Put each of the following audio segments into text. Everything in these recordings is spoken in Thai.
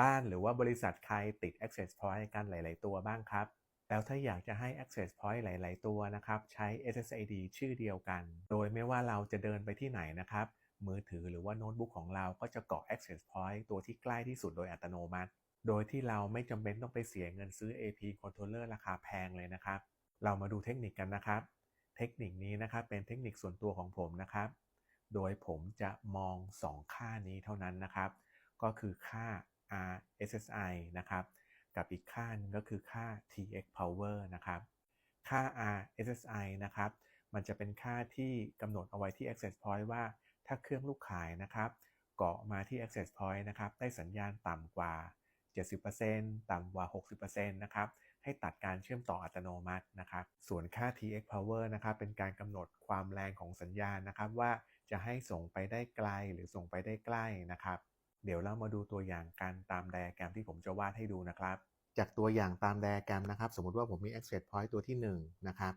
บ้านหรือว่าบริษัทใครติด Access Point กันหลาย ๆ ตัวบ้างครับ แล้วถ้าอยากจะให้ Access Point หลาย ๆ ตัวนะครับ ใช้ SSID ชื่อเดียวกัน โดยไม่ว่าเราจะเดินไปที่ไหนนะครับ มือถือหรือว่าโน้ตบุ๊กของเราก็จะเกาะ Access Point ตัวที่ใกล้ที่สุดโดยอัตโนมัติ โดยที่เราไม่จำเป็นต้องไปเสียเงินซื้อ AP controller ราคาแพงเลยนะครับ เรามาดูเทคนิคกันนะครับ เทคนิคนี้นะครับเป็นเทคนิคส่วนตัวของผมนะครับ โดยผมจะมอง 2 ค่านี้เท่านั้นนะครับ ก็คือค่า RSSI นะครับกับอีกค่าหนึงก็คือค่า TX power นะครับ ค่า RSSI นะครับ มันจะเป็นค่าที่กำหนดเอาไว้ที่ access point ว่า ถ้าเครื่องลูกขายนะครับ เกาะมาที่ access point นะครับ ได้สัญญาณต่ำกว่า 70%ต่ำกว่า 60%นะครับ ให้ตัดการเชื่อมต่ออัตโนมัตินะครับ ส่วนค่า TX power นะครับ เป็นการกำหนดความแรงของสัญญาณนะครับ ว่าจะให้ส่งไปได้ไกลหรือส่งไปได้ใกล้นะครับ เดี๋ยวเรามาดูตัวอย่างการตามไดอะแกรมที่ผมจะวาดให้ดูนะครับ จากตัวอย่างตามไดอะแกรมนะครับ สมมติว่าผมมี access point ตัวที่1นะครับ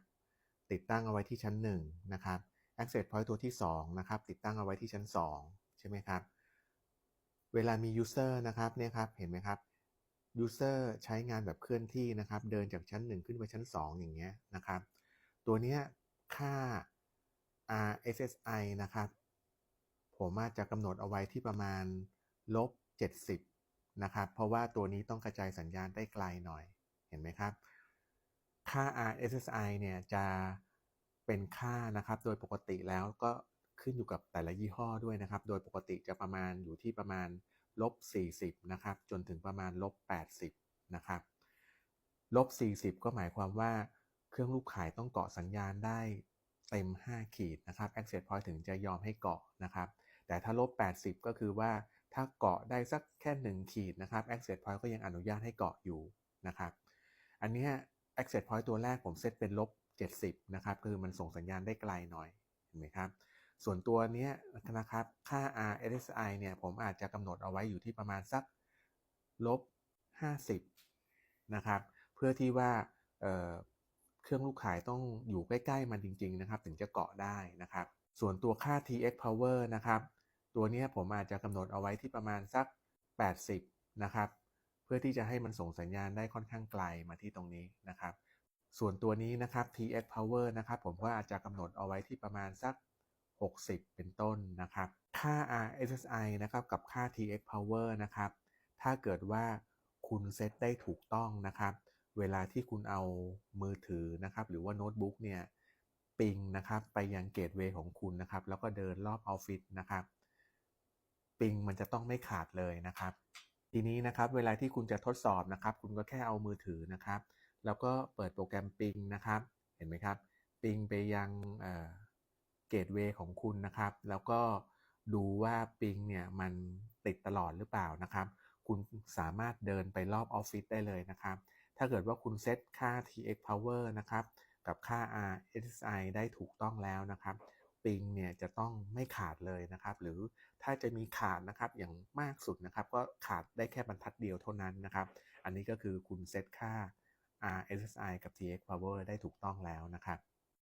ติดตั้งเอาไว้ที่ชั้น1นะครับ access point ตัวที่2นะครับติดตั้งเอาไว้ที่ชั้น 2 ใช่ไหมครับ เวลามี user นะครับเนี่ยครับเห็นไหมครับ user ใช้งานแบบเคลื่อนที่นะครับ เดินจากชั้น 1 ขึ้นไปชั้น 2 อย่างเงี้ยนะครับ ตัวเนี้ยค่า RSSI นะครับ ผมอาจจะกำหนดเอาไว้ที่ประมาณ ลบ 70 นะครับ เพราะว่าตัวนี้ต้องกระจายสัญญาณได้ไกลหน่อย เห็นไหมครับ ค่า RSSI เนี่ยจะเป็นค่านะครับ โดยปกติแล้วก็ขึ้นอยู่กับแต่ละยี่ห้อด้วยนะครับ โดยปกติจะประมาณอยู่ที่ประมาณลบ 40 นะครับ จนถึงประมาณลบ 80 นะครับ ลบ 40 ก็หมายความว่าเครื่องลูกขายต้องเกาะสัญญาณได้เต็ม 5 ขีดนะครับ Access Point ถึงจะยอมให้เกาะนะครับ แต่ถ้าลบ 80 ก็คือว่า ถ้าเกาะได้สักแค่ 1 ขีดนะครับ Access Point ก็ยังอนุญาตให้เกาะอยู่นะครับ อันนี้ Access Point ตัวแรกผมเซตเป็นลบ 70 นะครับ คือมันส่งสัญญาณได้ไกลหน่อย เห็นไหมครับ ส่วนตัวนี้นะครับ ค่า R S I เนี่ย ผมอาจจะกำหนดเอาไว้อยู่ที่ประมาณสักลบ 50 นะครับ เพื่อที่ว่าเเครื่องลูกขายต้องอยู่ใกล้ ๆ มันจริง ๆ นะครับ ถึงจะเกาะได้นะครับ ส่วนตัวค่า TX power นะครับ ตัวนี้ผมอาจจะกำหนดเอาไว้ที่ประมาณสัก 80 นะครับ เพื่อที่จะให้มันส่งสัญญาณได้ค่อนข้างไกลมาที่ตรงนี้นะครับ ส่วนตัวนี้นะครับ TX power นะครับ ผมก็อาจจะกำหนดเอาไว้ที่ประมาณสัก 60 เป็นต้นนะครับ ค่า RSSI นะครับกับค่า TX power นะครับ ถ้าเกิดว่าคุณเซตได้ถูกต้องนะครับ เวลาที่คุณเอามือถือนะครับ หรือว่าโน้ตบุ๊กเนี่ยปิงนะครับ ไปยังเกตเวย์ของคุณนะครับ แล้วก็เดินรอบออฟฟิศนะครับ ปิงมันจะต้องไม่ขาดเลยนะครับ ทีนี้นะครับเวลาที่คุณจะทดสอบนะครับ คุณก็แค่เอามือถือนะครับ แล้วก็เปิดโปรแกรมปิงนะครับ เห็นไหมครับปิงไปยังเกตเวย์ของคุณนะครับ แล้วก็ดูว่าปิงเนี่ยมันติดตลอดหรือเปล่านะครับ คุณสามารถเดินไปรอบออฟฟิศได้เลยนะครับ ถ้าเกิดว่าคุณเซตค่า TX power นะครับ กับค่า RSSI ได้ถูกต้องแล้วนะครับ ปิงเนี่ยจะต้องไม่ขาดเลยนะครับ หรือถ้าจะมีขาดนะครับอย่างมากสุดนะครับ ก็ขาดได้แค่บรรทัดเดียวเท่านั้นนะครับ อันนี้ก็คือคุณเซตค่า RSSI กับ TX power ได้ถูกต้องแล้วนะครับ